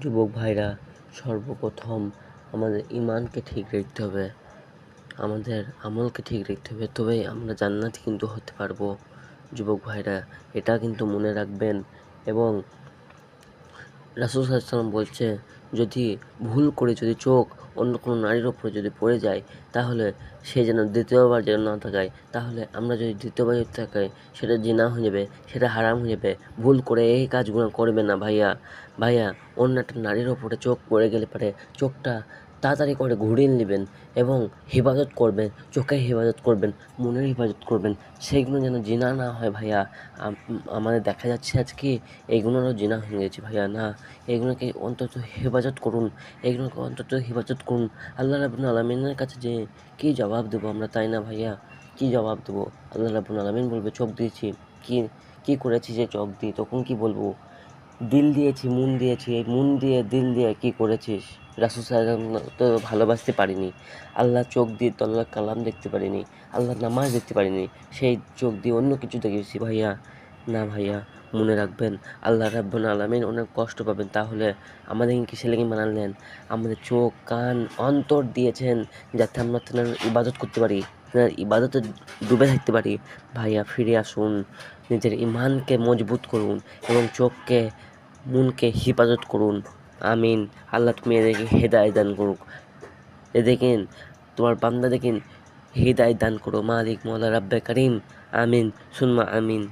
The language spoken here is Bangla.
যুবক ভাইরা, সর্বপ্রথম আমাদের ইমানকে ঠিক রাখতে হবে, আমাদের আমলকে ঠিক রাখতে হবে। তবেই আমরা জান্নাত কিন্তু হতে পারব। যুবক ভাইরা, এটা কিন্তু মনে রাখবেন এবং রাসুল সাল্লাম বলছে যদি ভুল করে যদি চোখ অন্য কোনো নারীর ওপরে যদি পড়ে যায়, তাহলে সে যেন দ্বিতীয়বার যেন না তাকায় তাহলে আমরা যদি দ্বিতীয়বার যদি তাকাই সেটা জিনা হয়ে যাবে, সেটা হারাম হয়ে যাবে। ভুল করে এই কাজগুলো করবে না ভাইয়া। ভাইয়া, অন্য একটা নারীর ওপরে চোখ পড়ে গেলে পারে চোখটা তাড়াতাড়ি করে ঘুরিয়ে নেবেন এবং হেফাজত করবেন চোখের হেফাজত করবেন, মনের হেফাজত করবেন। সেইগুলো যেন জিনা না হয় ভাইয়া। আমাদের দেখা যাচ্ছে আজকে এইগুলোরও জিনা হয়ে গেছে ভাইয়া, না। এগুলোকে অন্তত হেফাজত করুন। এগুলোকে অন্তত হেফাজত করুন। আল্লাহ রাবুল আলমিনের কাছে যে কী জবাব দেবো আমরা তাই না ভাইয়া? কী জবাব দেবো? আল্লাহ রাবুল আলমিন বলবে, চোখ দিয়েছি। কী কী করেছি যে চোখ দিই? তখন কি বলব? দিল দিয়েছি, মন দিয়েছি। এই মন দিয়ে, দিল দিয়ে কী করেছিস? রাসুল সাল্লাম তো ভালোবাসতে পারিনি। আল্লাহ চোখ দিয়ে তো আল্লাহ কালাম দেখতে পারিনি। আল্লাহ নামাজ দেখতে পারিনি। সেই চোখ দিয়ে অন্য কিছু দেখেছি ভাইয়া। না ভাইয়া মনে রাখবেন, আল্লাহ রাব্বুল আলামিন অনেক কষ্ট পাবেন। তাহলে আমাদের কি ছেলেকে মানালেন? আমাদের চোখ, কান, অন্তর দিয়েছেন যাতে আমরা তেনার ইবাদত করতে পারি, তেনার ইবাদতে ডুবে থাকতে পারি। ভাইয়া, ফিরে আসুন, নিজের ইমানকে মজবুত করুন এবং চোখকে, মনকে হেফাজত করুন। আমিন। আল্লাহ তুমি এদেরকে হেদায় দান করুক। এ দেখেন, তোমার বান্দা দেখেন হৃদায় দান করো। মালিক, মৌলা, রাব্বে করিম। আমিন। সুন্মা আমিন।